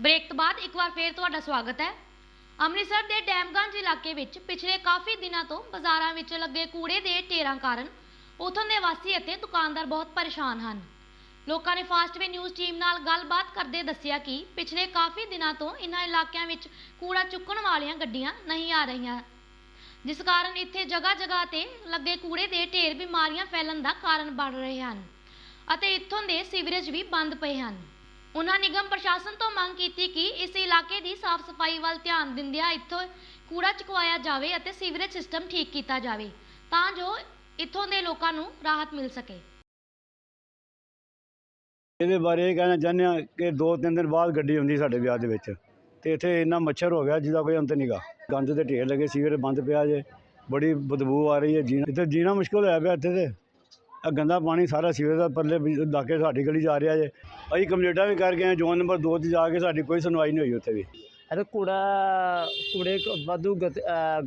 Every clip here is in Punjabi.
ਬ੍ਰੇਕ ਤੋਂ ਬਾਅਦ ਇੱਕ ਵਾਰ ਫੇਰ ਤੁਹਾਡਾ ਸਵਾਗਤ ਹੈ। ਅੰਮ੍ਰਿਤਸਰ ਦੇ ਡੈਮਗੰਜ ਇਲਾਕੇ ਵਿੱਚ ਪਿਛਲੇ ਕਾਫੀ ਦਿਨਾਂ ਤੋਂ ਬਾਜ਼ਾਰਾਂ ਵਿੱਚ ਲੱਗੇ ਕੂੜੇ ਦੇ ਢੇਰਾਂ ਕਾਰਨ ਉਥੋਂ ਦੇ ਵਾਸੀ ਅਤੇ ਦੁਕਾਨਦਾਰ ਬਹੁਤ ਪਰੇਸ਼ਾਨ ਹਨ। ਲੋਕਾਂ ਨੇ ਫਾਸਟਵੇ ਨਿਊਜ਼ ਟੀਮ ਨਾਲ ਗੱਲਬਾਤ ਕਰਦੇ ਦੱਸਿਆ ਕਿ ਪਿਛਲੇ ਕਾਫੀ ਦਿਨਾਂ ਤੋਂ ਇਨ੍ਹਾਂ ਇਲਾਕਿਆਂ ਵਿੱਚ ਕੂੜਾ ਚੁੱਕਣ ਵਾਲੀਆਂ ਗੱਡੀਆਂ ਨਹੀਂ ਆ ਰਹੀਆਂ। ਜਿਸ ਕਾਰਨ ਇੱਥੇ ਜਗ੍ਹਾ ਜਗ੍ਹਾ ਤੇ ਲੱਗੇ ਕੂੜੇ ਦੇ ਢੇਰ ਬਿਮਾਰੀਆਂ ਫੈਲਣ ਦਾ ਕਾਰਨ ਬਣ ਰਹੇ ਹਨ ਅਤੇ ਇੱਥੋਂ ਦੇ ਸੀਵਰੇਜ ਵੀ ਬੰਦ ਪਏ ਹਨ। ਉਹਨਾਂ ਨਿਗਮ ਪ੍ਰਸ਼ਾਸਨ ਤੋਂ ਮੰਗ ਕੀਤੀ ਕਿ ਇਸ ਇਲਾਕੇ ਦੀ ਸਾਫ਼ ਸਫ਼ਾਈ ਵੱਲ ਧਿਆਨ ਦਿੰਦਿਆਂ ਇੱਥੋਂ ਕੂੜਾ ਚੁਕਵਾਇਆ ਜਾਵੇ ਅਤੇ ਸੀਵਰੇਜ ਸਿਸਟਮ ਠੀਕ ਕੀਤਾ ਜਾਵੇ, ਤਾਂ ਜੋ ਇੱਥੋਂ ਦੇ ਲੋਕਾਂ ਨੂੰ ਰਾਹਤ ਮਿਲ ਸਕੇ। ਇਹਦੇ ਬਾਰੇ ਇਹ ਕਹਿਣਾ ਚਾਹੁੰਦੇ ਹਾਂ ਕਿ ਦੋ ਤਿੰਨ ਦਿਨ ਬਾਅਦ ਗੱਡੀ ਹੁੰਦੀ ਸਾਡੇ ਵਿਆਹ ਦੇ ਵਿੱਚ ਤੇ ਇੱਥੇ ਇੰਨਾ ਮੱਛਰ ਹੋ ਗਿਆ ਜਿਹਦਾ ਕੋਈ ਅੰਤ ਨਹੀਂਗਾ ਗੰਦ ਦੇ ਢੇਰ ਲੱਗੇ ਸੀਵਰ ਬੰਦ ਪਿਆ ਜੇ, ਬੜੀ ਬਦਬੂ ਆ ਰਹੀ ਹੈ, ਜੀਣਾ ਇੱਥੇ ਜੀਣਾ ਮੁਸ਼ਕਲ ਹੋਇਆ ਪਿਆ ਇੱਥੇ ਤੇ। ਆ ਗੰਦਾ ਪਾਣੀ ਸਾਰਾ ਸੀਵਰ ਦਾ ਪਰਲੇ ਵੀ ਲਾਗੇ ਸਾਡੀ ਗਲੀ 'ਚ ਆ ਰਿਹਾ ਜੇ। ਅਸੀਂ ਕੰਪਲੇਂਟਾਂ ਵੀ ਕਰ ਗਏ ਜ਼ੋਨ ਨੰਬਰ 2 'ਤੇ ਜਾ ਕੇ ਸਾਡੀ ਕੋਈ ਸੁਣਵਾਈ ਨਹੀਂ ਹੋਈ ਉੱਥੇ ਵੀ। ਅਰੇ ਕੂੜਾ, ਕੂੜੇ ਵਾਧੂ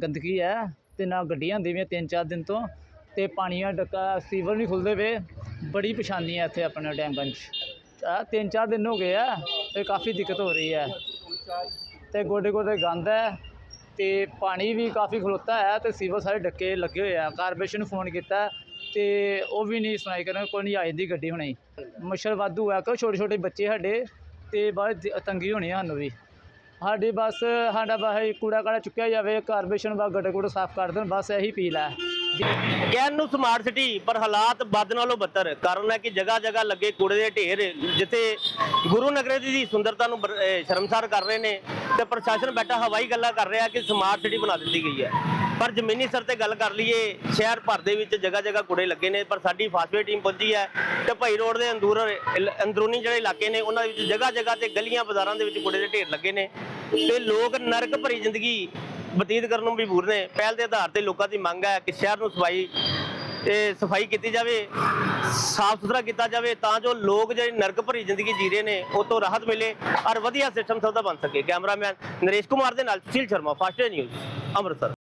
ਗੰਦਗੀ ਹੈ ਤੇ ਨਾ ਗੱਡੀਆਂ ਆਉਂਦੀਆਂ ਤਿੰਨ ਚਾਰ ਦਿਨ ਤੋਂ ਤੇ ਪਾਣੀਆਂ, ਡੱਕਾ, ਸੀਵਰ ਨਹੀਂ ਖੁੱਲਦੇ ਵੇ ਬੜੀ ਪਰੇਸ਼ਾਨੀ ਹੈ ਇੱਥੇ ਆਪਣੇ ਡੈਮਗੰਜ ਆ ਤਿੰਨ ਚਾਰ ਦਿਨ ਹੋ ਗਏ ਆ ਤੇ ਕਾਫੀ ਦਿੱਕਤ ਹੋ ਰਹੀ ਹੈ। ਤੇ ਗੋਡੇ ਗੋਡੇ ਗੰਦ ਹੈ ਤੇ ਪਾਣੀ ਵੀ ਕਾਫੀ ਖਲੋਤਾ ਹੈ ਤੇ ਸੀਵਰ ਸਾਰੇ ਡੱਕੇ ਲੱਗੇ ਹੋਏ ਆ। ਕਾਰਪੋਰੇਸ਼ਨ ਨੂੰ ਫੋਨ ਕੀਤਾ। ਤੇ ਉਹ ਵੀ ਨਹੀਂ ਸੁਣਾਈ ਕਰਨ, ਕੋਈ ਨਹੀਂ ਆ ਜਾਂਦੀ ਗੱਡੀ ਹੁਣੇ ਮੱਛਰ ਵਾਧੂ ਹੈ ਕਿ ਛੋਟੇ ਛੋਟੇ ਬੱਚੇ ਸਾਡੇ ਤੇ ਬਾਹਰ ਤੰਗੀ ਹੋਣੀ ਆ ਸਾਨੂੰ ਵੀ। ਸਾਡੀ ਬਸ, ਸਾਡਾ ਬਸ ਕੂੜਾ ਕਾੜਾ ਚੁੱਕਿਆ ਜਾਵੇ ਕਾਰਪੋਰੇਸ਼ਨ ਬਸ ਗੱਡੇ ਗੁੱਡੇ ਸਾਫ਼ ਕਰ ਦੇਣ, ਬਸ ਇਹੀ ਅਪੀਲ ਹੈ ਕਹਿਣ ਨੂੰ ਸਮਾਰਟ ਸਿਟੀ, ਪਰ ਹਾਲਾਤ ਵੱਧ ਨਾਲੋਂ ਬੱਤਰ ਕਾਰਨ ਹੈ ਕਿ ਜਗ੍ਹਾ ਜਗ੍ਹਾ ਲੱਗੇ ਕੂੜੇ ਦੇ ਢੇਰ, ਜਿੱਥੇ ਗੁਰੂ ਨਗਰ ਦੀ ਸੁੰਦਰਤਾ ਨੂੰ ਸ਼ਰਮਸਾਰ ਕਰ ਰਹੇ ਨੇ ਤੇ ਪ੍ਰਸ਼ਾਸਨ ਬੈਠਾ ਹਵਾਈ ਗੱਲਾਂ ਕਰ ਰਿਹਾ ਕਿ ਸਮਾਰਟ ਸਿਟੀ ਬਣਾ ਦਿੱਤੀ ਗਈ ਹੈ। ਪਰ ਜ਼ਮੀਨੀ ਸਰ ਤੇ ਗੱਲ ਕਰ ਲਈਏ, ਸ਼ਹਿਰ ਭਰ ਦੇ ਵਿੱਚ ਜਗ੍ਹਾ ਜਗ੍ਹਾ ਕੂੜੇ ਲੱਗੇ ਨੇ, ਪਰ ਸਾਡੀ ਫਾਸਵੇ ਟੀਮ ਪਹੁੰਚੀ ਹੈ ਤੇ ਭਾਈ ਰੋਡ ਦੇ ਅੰਦੂਰ ਅੰਦਰੂਨੀ ਜਿਹੜੇ ਇਲਾਕੇ ਨੇ, ਉਹਨਾਂ ਦੇ ਵਿੱਚ ਜਗ੍ਹਾ ਜਗ੍ਹਾ ਤੇ ਗਲੀਆਂ ਬਾਜ਼ਾਰਾਂ ਦੇ ਵਿੱਚ ਕੂੜੇ ਦੇ ਢੇਰ ਲੱਗੇ ਨੇ ਤੇ ਲੋਕ ਨਰਕ ਭਰੀ ਜ਼ਿੰਦਗੀ ਬਤੀਤ ਕਰਨ ਨੂੰ ਮਜਬੂਰ ਨੇ। ਪਹਿਲ ਦੇ ਆਧਾਰ ਤੇ ਲੋਕਾਂ ਦੀ ਮੰਗ ਹੈ ਕਿ ਸ਼ਹਿਰ ਨੂੰ ਸਫ਼ਾਈ, ਤੇ ਸਫ਼ਾਈ ਕੀਤੀ ਜਾਵੇ, ਸਾਫ਼ ਸੁਥਰਾ ਕੀਤਾ ਜਾਵੇ ਤਾਂ ਜੋ ਲੋਕ ਜਿਹੜੀ ਨਰਕ ਭਰੀ ਜ਼ਿੰਦਗੀ ਜੀ ਰਹੇ ਨੇ, ਉਹ ਤੋਂ ਰਾਹਤ ਮਿਲੇ ਔਰ ਵਧੀਆ ਸਿਸਟਮ ਸਭ ਦਾ ਬਣ ਸਕੇ। ਕੈਮਰਾਮੈਨ ਨਰੇਸ਼ ਕੁਮਾਰ ਦੇ ਨਾਲ ਸੁਸ਼ੀਲ ਸ਼ਰਮਾ, ਫਾਸਟ ਨਿਊਜ਼, ਅੰਮ੍ਰਿਤਸਰ।